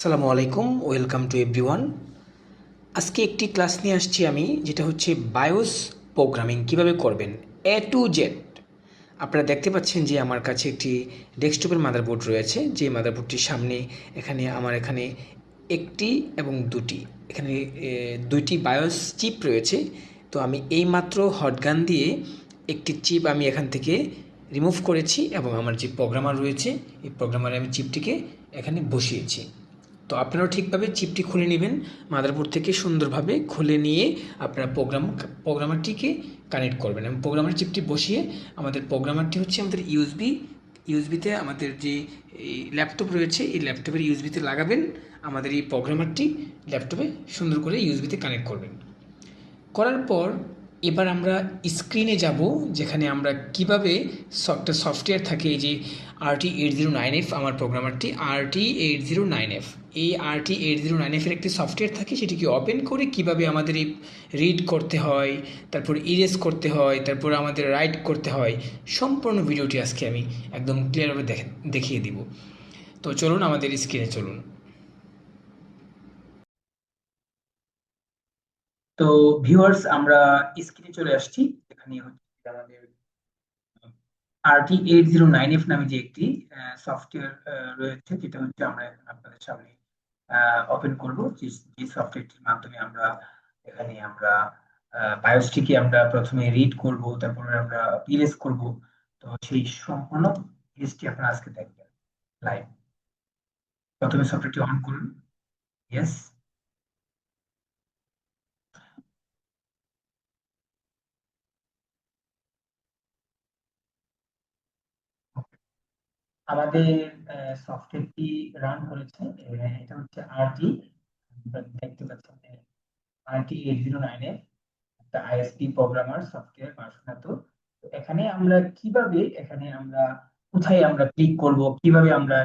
আসসালামু আলাইকুম, welcome to everyone. আজকে একটি ক্লাস নিয়ে আসছি আমি, যেটা হচ্ছে বায়োস প্রোগ্রামিং, কীভাবে করবেন। A to Z. আপনারা দেখতে পাচ্ছেন যে আমার কাছে একটি ডেস্কটপের মাদারবোর্ড রয়েছে, যে মাদারবোর্ডটির সামনে এখানে, আমার এখানে একটি এবং দুটি। এখানে দুইটি বায়োস চিপ রয়েছে। তো আমি এইমাত্র হটগান দিয়ে একটি চিপ আমি এখান থেকে রিমুভ করেছি এবং আমার যে প্রোগ্রামার রয়েছে, এই প্রোগ্রামারে আমি চিপটিকে এখানে বসিয়েছি। তো আপনারাও ঠিকভাবে চিপটি খুলে নেবেন। মাদারবোর্ড থেকে সুন্দরভাবে খুলে নিয়ে আপনারা প্রোগ্রাম প্রোগ্রামারটিকে কানেক্ট করবেন। এবং প্রোগ্রামার চিপটি বসিয়ে আমাদের প্রোগ্রামারটি হচ্ছে আমাদের ইউএসবি ইউএসবিতে আমাদের যে ল্যাপটপ রয়েছে, এই ল্যাপটপের ইউএসবিতে লাগাবেন। আমাদের এই প্রোগ্রামারটি ল্যাপটপে সুন্দর করে ইউএসবিতে কানেক্ট করবেন। করার পর এবার আমরা স্ক্রিনে যাব, যেখানে আমরা কীভাবে একটা সফটওয়্যার থাকে, এই যে RT eight zero nine F আমার প্রোগ্রামারটি RT eight zero nine F এই আরটি এইট জিরো নাইন এফের একটি সফটওয়্যার থাকে, সেটিকে ওপেন করে কীভাবে আমাদের রিড করতে হয়, তারপর ইরেজ করতে হয়, তারপর আমাদের রাইট করতে হয়, সম্পূর্ণ ভিডিওটি আজকে আমি একদম ক্লিয়ারভাবে দেখে, দেখিয়ে দিব। তো চলুন আমাদের স্ক্রিনে চলুন। তো ভিউয়ার্স আমরা স্ক্রিনে চলে আসছি। এখানে হচ্ছে আমাদের RT eight zero nine F নামে যে একটি সফটওয়্যার রয়েছে, যেটা হচ্ছে আমরা এখন আপনাদের সামনে ওপেন করব। যে সফটওয়্যারটির মাধ্যমে আমরা এখানে আমরা বায়োসটিকে আমরা প্রথমে রিড করব, তারপরে আমরা ইরেজ করব। তো সেই সম্পূর্ণ ইরেজটি আপনারা আজকে দেখবেন লাইভ প্রথমে সফটওয়্যারটি অন করুন। ইয়েস আমাদের সফটওয়্যারটি রান করেছে? এটা হচ্ছে আরটি দেখতে পাচ্ছেন আরটি এইট জিরো নাইন এর একটা আইএসপি প্রোগ্রামার সফটওয়্যার ভার্সন তো। এখানে আমরা কীভাবে, এখানে আমরা কোথায় আমরা ক্লিক করব, কীভাবে আমরা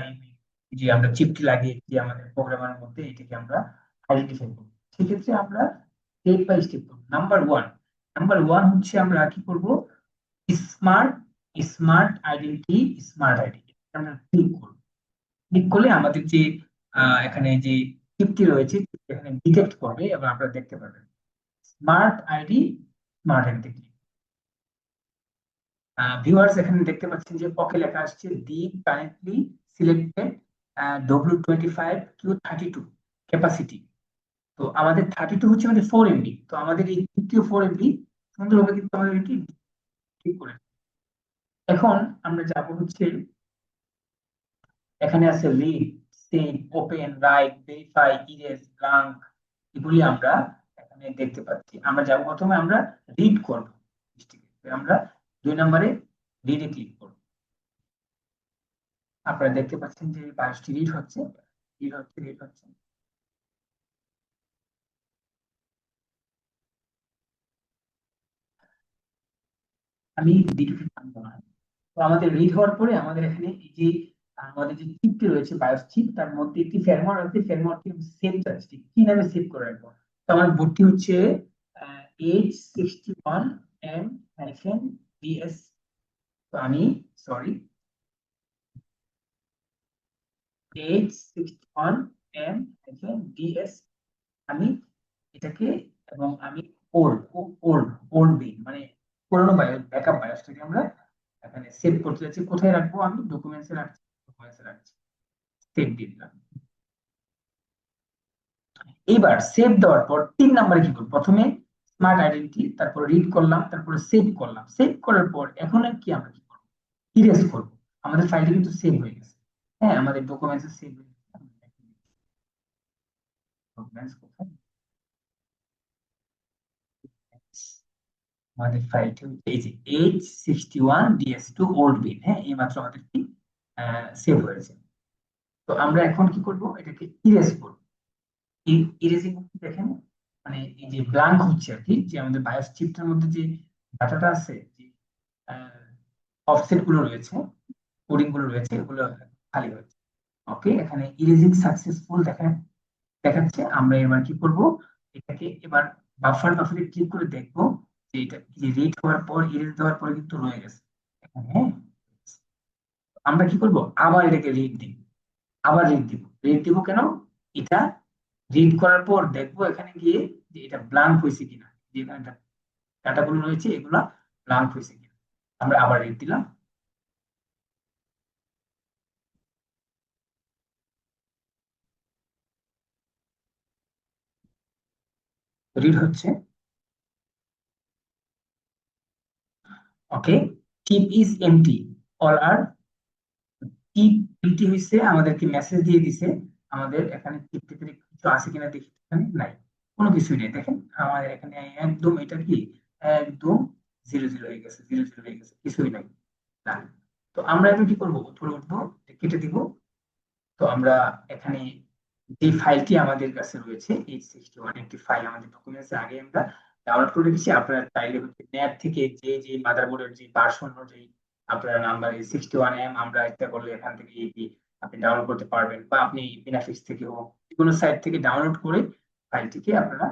যে আমরা চিপটি লাগিয়েছি আমাদের প্রোগ্রামের মধ্যে, এটাকে আমরা আইডেন্টিফাই করব সেক্ষেত্রে আমরা স্টেপ বাই স্টেপ করব। নাম্বার ওয়ান নাম্বার ওয়ান হচ্ছে আমরা কি করব? Smart smart identi smart identi আমরা ক্লিক করব। ক্লিক করলে আমাদের যে এখানে যে চিপটি রয়েছে, এখানে ডিটেক্ট করবে এবং আপনারা দেখতে পাবেন smart ID smart ID click viewers এখানে দেখতে পাচ্ছেন যে পকে লেখা আসছে the currently selected W twenty five Q thirty two capacity তো আমাদের থার্টি টু হচ্ছে আমাদের ফোর এমবি তো আমাদের এই তৃতীয় ফোর এমবি সুন্দরভাবে কিন্তু আমাদের এটি ঠিক করে। এখন আমরা যাব হচ্ছে এখানে আছে lead save open write verify erase blank এগুলি আমরা এখানে দেখতে পাচ্ছি। আমরা যাব প্রথমে, আমরা রিড করব আমরা দুই নম্বরে রিডে ক্লিক করব। আপনারা দেখতে পাচ্ছেন যে বাইশটি রিড হচ্ছে। রিড হচ্ছে রিড হচ্ছে। আমি ভিডিওটি টানবো না। তো আমাদের রিড হওয়ার পরে আমাদের এখানে এই যে আমাদের যে চিপটি রয়েছে বায়োস চিপ তার মধ্যে একটি ফেরমর আছে ফেরমরটি সেভ চার্জটি কি নামে সেভ করে রাখব? তো আমার বোর্ডটি হচ্ছে H sixty one M hyphen BS তো আমি sorry H sixty one M hyphen BS আমি এটাকে, এবং আমি ওল্ড ওল্ড ওল্ড বিন মানে পুরোনো বায়োস ব্যাকআপ বায়োসটাকে আমরা এখানে সেভ করতে যাচ্ছি। কোথায় রাখব আমি? ডকুমেন্টসে রাখছি। এইবার সেভ দেওয়ার পর তিন নম্বরে কি করব। প্রথমে স্মার্ট আইডেন্টি তারপর রিড করলাম, তারপরে সেভ করলাম। সেভ করার পর এখন কি আমরা কি করব? ইরেজ করব। আমাদের ফাইলটা কিন্তু সেভ হয়ে গেছে। হ্যাঁ আমাদের ডকুমেন্টসে সেভ হয়ে গেছে। ডকুমেন্টস কোথায়? আমাদের ফাইলটি এই যে H sixty one DS to old bin হ্যাঁ এই মাত্র আমাদের কি সেভ হয়েছে। তো আমরা এখন কি করব? এটাকে ইরেজ করব। ইরেজিং দেখেন মানে এই যে ব্ল্যাঙ্ক হচ্ছে আর কি, যে আমাদের বায়োস চিপটার মধ্যে যে ডাটাটা আছে, যে অফসেটগুলো রয়েছে কোডিংগুলো রয়েছে, এগুলো খালি হয়েছে ওকে এখানে ইরেজিং সাকসেসফুল দেখা দেখাচ্ছে। আমরা এবার কি করব? এটাকে এবার বাফার বাফারে ক্লিক করে দেখব যে এটা রিড হওয়ার পর ইরেজ দেওয়ার পরে কিন্তু রয়ে গেছে। এখানে আমরা কি করব? আবার এটাকে রিড দিব। আবার রিড দিব। রিড দিব কেন? এটা রিড করার পর দেখব এখানে গিয়ে যে এটা ব্লাঙ্ক হয়েছে কিনা। যে এখানে ডাটাগুলো রয়েছে, এগুলা ব্লাঙ্ক হয়েছে কিনা। আমরা আবার রিড দিলাম। রিড হচ্ছে okay keep is empty all are empty হইছে, আমাদেরকে মেসেজ দিয়ে দিছে, আমাদের এখানে কিপতে কিছু আছে কিনা দেখি, এখানে নাই। কোনো কিছুই নেই। দেখেন, আমাদের এখানে একদম এটা কি? একদম জিরো জিরো হয়ে গেছে জিরো জিরো হয়ে গেছে, কিছুই নাই। না। তো আমরা এখন কি করব? উপরে উঠবো কেটে দিব। তো আমরা এখানে যে ফাইলটি আমাদের কাছে রয়েছে এই সিক্সটি ওয়ান একটি ফাইল আমাদের ডকুমেন্টস আগে আমরা ডাউনলোড করে রেখেছি। আপনারা চাইলে হচ্ছে ন্যাট থেকে যে যে মাদারবোর্ডের যে ভার্সন অনুযায়ী আপনার নাম্বার সিক্সটি ওয়ান এম আমরা এটা করলে এখান থেকে কি আপনি ডাউনলোড করতে পারবেন বা আপনি বিনাফিক্স থেকে হোক কোনো সাইট থেকে ডাউনলোড করে ফাইলটিকে আপনারা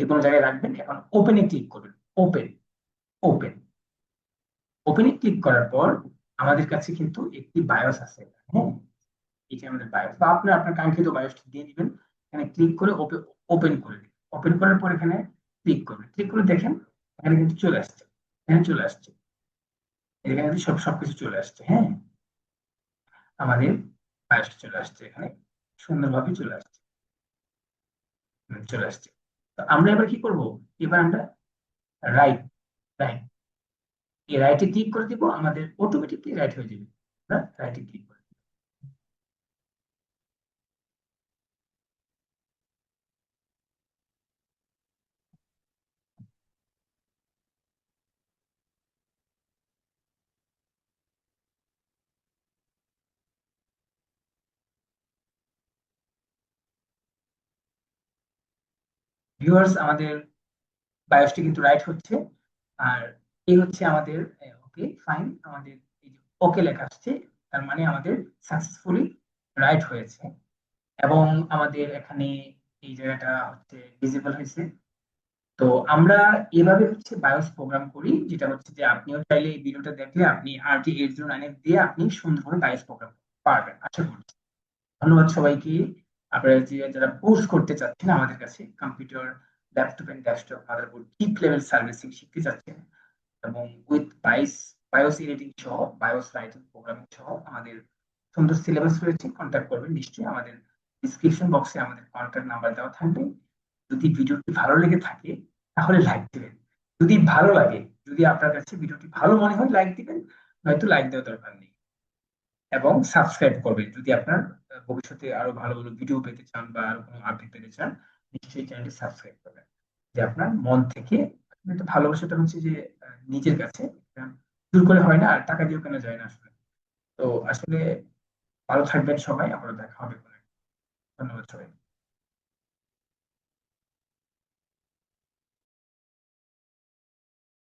যে কোনো জায়গায় রাখবেন, এখন ওপেনে ক্লিক করবেন। ওপেন ওপেন ওপেনে ক্লিক করার পর আমাদের কাছে কিন্তু একটি বায়োস আছে হ্যাঁ? যে আমাদের বায়োস বা আপনি আপনার কাঙ্ক্ষিত বায়োসটি দিয়ে দিবেন, এখানে ক্লিক করে ওপেন করে দিন ওপেন করার পর এখানে ক্লিক করবেন। ক্লিক করে দেখেন, এখানে কিন্তু চলে আসছে, এখানে চলে আসছে। এখানে কিন্তু সব, সবকিছু চলে আসছে হ্যাঁ? আমাদের বায়োসটা চলে আসছে এখানে, সুন্দরভাবে চলে আসছে। চলে আসছে। তো আমরা এবার কি করব? এবার আমরা রাইট রাইট এই রাইটে ক্লিক করে দিব, আমাদের অটোমেটিকলি রাইট হয়ে যাবে। রাইটে ক্লিক করে ভিউয়ার্স আমাদের বায়োসটি কিন্তু রাইট হচ্ছে। আর এই হচ্ছে আমাদের ওকে ফাইন আমাদের ওকে লেখা আসছে, তার মানে আমাদের সাকসেসফুলি রাইট হয়েছে। এবং আমাদের এখানে এই জায়গাটা হচ্ছে ভিজিবল হয়েছে। তো আমরা এভাবে হচ্ছে বায়োস প্রোগ্রাম করি, যেটা হচ্ছে যে আপনিও চাইলে এই ভিডিওটা দেখলে আপনি R T eight zero nine দিয়ে আপনি সুন্দরভাবে বায়োস প্রোগ্রাম পারবেন। আশা করছি। ধন্যবাদ সবাইকে। আপনারা যে যারা কোর্স করতে চাচ্ছেন আমাদের কাছে computer laptop and desktop motherboard deep level servicing শিখতে চাচ্ছেন এবং উইথ বাইস বায়োস এডিটিং সহ বায়োস রাইটিং প্রোগ্রামিং সহ আমাদের সুন্দর সিলেবাস রয়েছে কন্ট্যাক্ট করবেন নিশ্চয়ই। আমাদের ডিসক্রিপশন বক্সে আমাদের কন্ট্যাক্ট নাম্বার দেওয়া থাকবে। যদি ভিডিওটি ভালো লেগে থাকে, তাহলে লাইক দিবেন। যদি ভালো লাগে, যদি আপনার কাছে ভিডিওটি ভালো মনে হয় লাইক দিবেন। নয়তো লাইক দেওয়ার দরকার নেই। এবং সাবস্ক্রাইব করবেন যদি আপনার ভবিষ্যতে আরও ভালো ভালো ভিডিও পেতে চান বা আরও কোনো আপডেট পেতে চান, নিশ্চয়ই চ্যানেলটি সাবস্ক্রাইব করবেন। যে আপনার মন থেকে ভালোবাসাটা হচ্ছে যে নিজের কাছে। দূর করে হয় না আর টাকা দিয়েও কেনা যায় না আসলে। তো আসলে ভালো থাকবেন সবাই। আবার দেখা হবে ধন্যবাদ সবাই